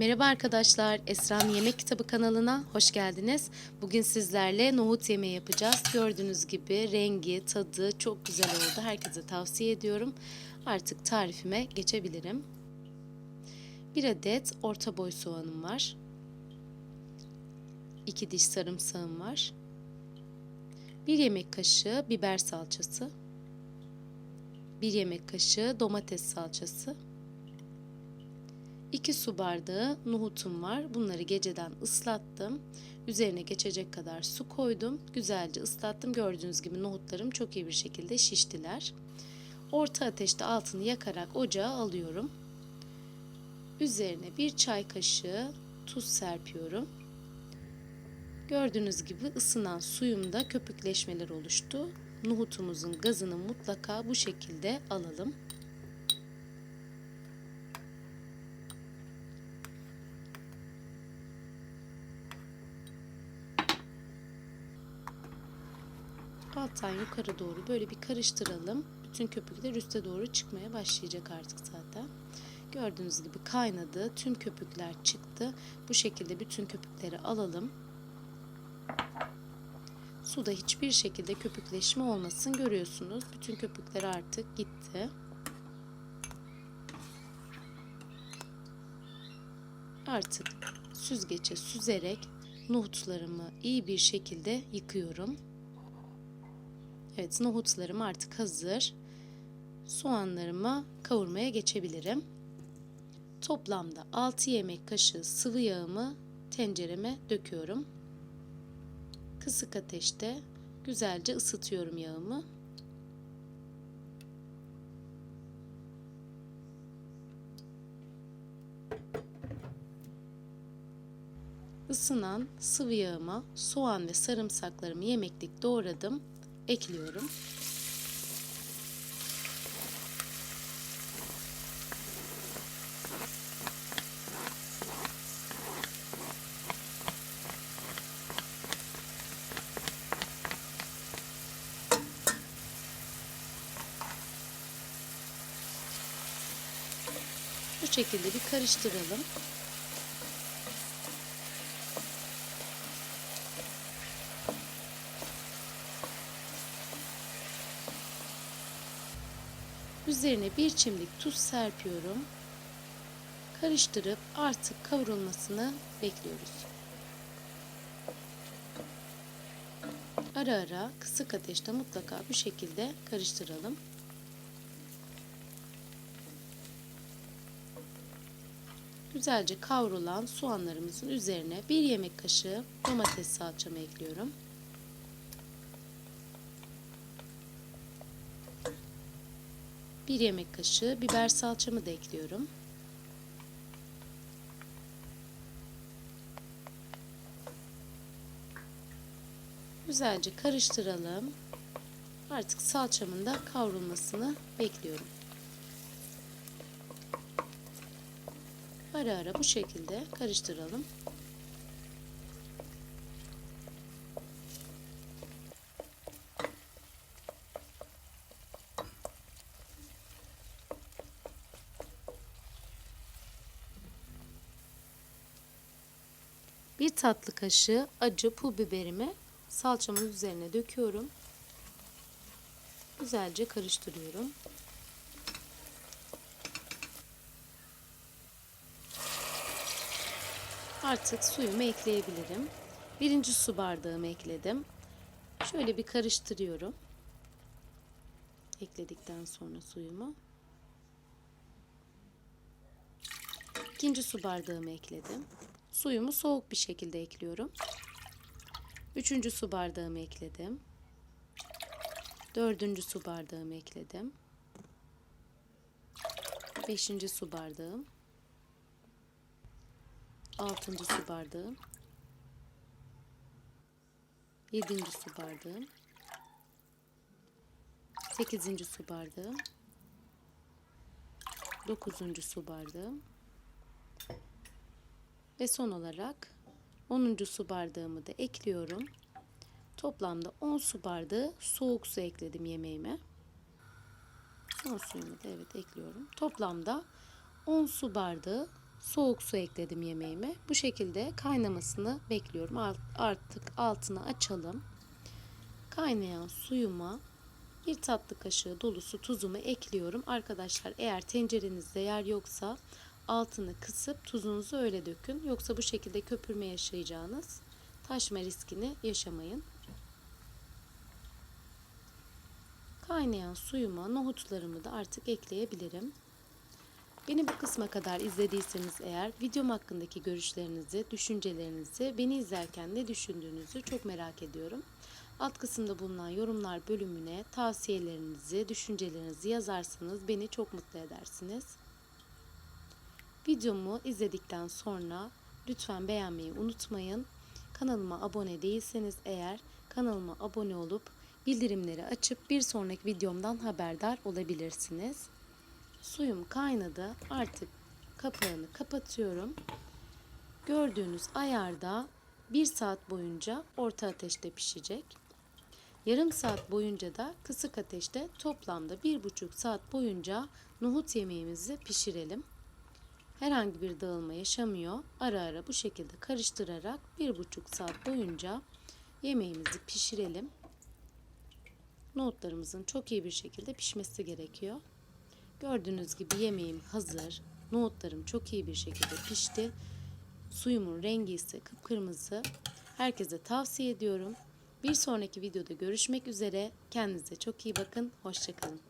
Merhaba arkadaşlar, Esra'nın Yemek Kitabı kanalına hoş geldiniz. Bugün sizlerle nohut yemeği yapacağız. Gördüğünüz gibi rengi, tadı çok güzel oldu. Herkese tavsiye ediyorum. Artık tarifime geçebilirim. Bir adet orta boy soğanım var. 2 diş sarımsağım var. 1 yemek kaşığı biber salçası. 1 yemek kaşığı domates salçası. 2 su bardağı nohutum var. Bunları geceden ıslattım. Üzerine geçecek kadar su koydum. Güzelce ıslattım. Gördüğünüz gibi nohutlarım çok iyi bir şekilde şiştiler. Orta ateşte altını yakarak ocağa alıyorum. Üzerine bir çay kaşığı tuz serpiyorum. Gördüğünüz gibi ısınan suyumda köpükleşmeler oluştu. Nohutumuzun gazını mutlaka bu şekilde alalım. Alttan yukarı doğru böyle bir karıştıralım. Bütün köpükler üste doğru çıkmaya başlayacak artık zaten. Gördüğünüz gibi kaynadı. Tüm köpükler çıktı. Bu şekilde bütün köpükleri alalım. Suda hiçbir şekilde köpükleşme olmasın. Görüyorsunuz bütün köpükler artık gitti. Artık süzgece süzerek nohutlarımı iyi bir şekilde yıkıyorum. Evet nohutlarım artık hazır. Soğanlarımı kavurmaya geçebilirim. Toplamda 6 yemek kaşığı sıvı yağımı tencereme döküyorum. Kısık ateşte güzelce ısıtıyorum yağımı. Isınan sıvı yağıma soğan ve sarımsaklarımı yemeklik doğradım ekliyorum. Bu şekilde bir karıştıralım. Üzerine bir çimdik tuz serpiyorum. Karıştırıp artık kavrulmasını bekliyoruz. Ara ara kısık ateşte mutlaka bu şekilde karıştıralım. Güzelce kavrulan soğanlarımızın üzerine bir yemek kaşığı domates salçamı ekliyorum. Bir yemek kaşığı biber salçamı da ekliyorum. Güzelce karıştıralım. Artık salçamın da kavrulmasını bekliyorum. Ara ara bu şekilde karıştıralım. Bir tatlı kaşığı acı pul biberimi salçamın üzerine döküyorum. Güzelce karıştırıyorum. Artık suyumu ekleyebilirim. Birinci su bardağımı ekledim. Şöyle bir karıştırıyorum. Ekledikten sonra suyumu. İkinci su bardağımı ekledim. Suyumu soğuk bir şekilde ekliyorum. Üçüncü su bardağımı ekledim. Dördüncü su bardağımı ekledim. Beşinci su bardağım. Altıncı su bardağım. Yedinci su bardağım. Sekizinci su bardağım. Dokuzuncu su bardağım. Ve son olarak 10. su bardağımı da ekliyorum. Toplamda 10 su bardağı soğuk su ekledim yemeğime. Son suyumu da evet ekliyorum. Toplamda 10 su bardağı soğuk su ekledim yemeğime. Bu şekilde kaynamasını bekliyorum. Art- Artık altını açalım. Kaynayan suyuma bir tatlı kaşığı dolusu tuzumu ekliyorum. Arkadaşlar eğer tencerenizde yer yoksa altını kısıp tuzunuzu öyle dökün. Yoksa bu şekilde köpürme yaşayacağınız taşma riskini yaşamayın. Kaynayan suyuma nohutlarımı da artık ekleyebilirim. Beni bu kısma kadar izlediyseniz eğer videom hakkındaki görüşlerinizi, düşüncelerinizi, beni izlerken ne düşündüğünüzü çok merak ediyorum. Alt kısımda bulunan yorumlar bölümüne tavsiyelerinizi, düşüncelerinizi yazarsanız beni çok mutlu edersiniz. Videomu izledikten sonra lütfen beğenmeyi unutmayın. Kanalıma abone değilseniz eğer kanalıma abone olup bildirimleri açıp bir sonraki videomdan haberdar olabilirsiniz. Suyum kaynadı. Artık kapağını kapatıyorum. Gördüğünüz ayarda 1 saat boyunca orta ateşte pişecek. Yarım saat boyunca da kısık ateşte toplamda 1,5 saat boyunca nohut yemeğimizi pişirelim. Herhangi bir dağılma yaşamıyor. Ara ara bu şekilde karıştırarak 1,5 saat boyunca yemeğimizi pişirelim. Nohutlarımızın çok iyi bir şekilde pişmesi gerekiyor. Gördüğünüz gibi yemeğim hazır. Nohutlarım çok iyi bir şekilde pişti. Suyumun rengi ise kıpkırmızı. Herkese tavsiye ediyorum. Bir sonraki videoda görüşmek üzere. Kendinize çok iyi bakın. Hoşçakalın.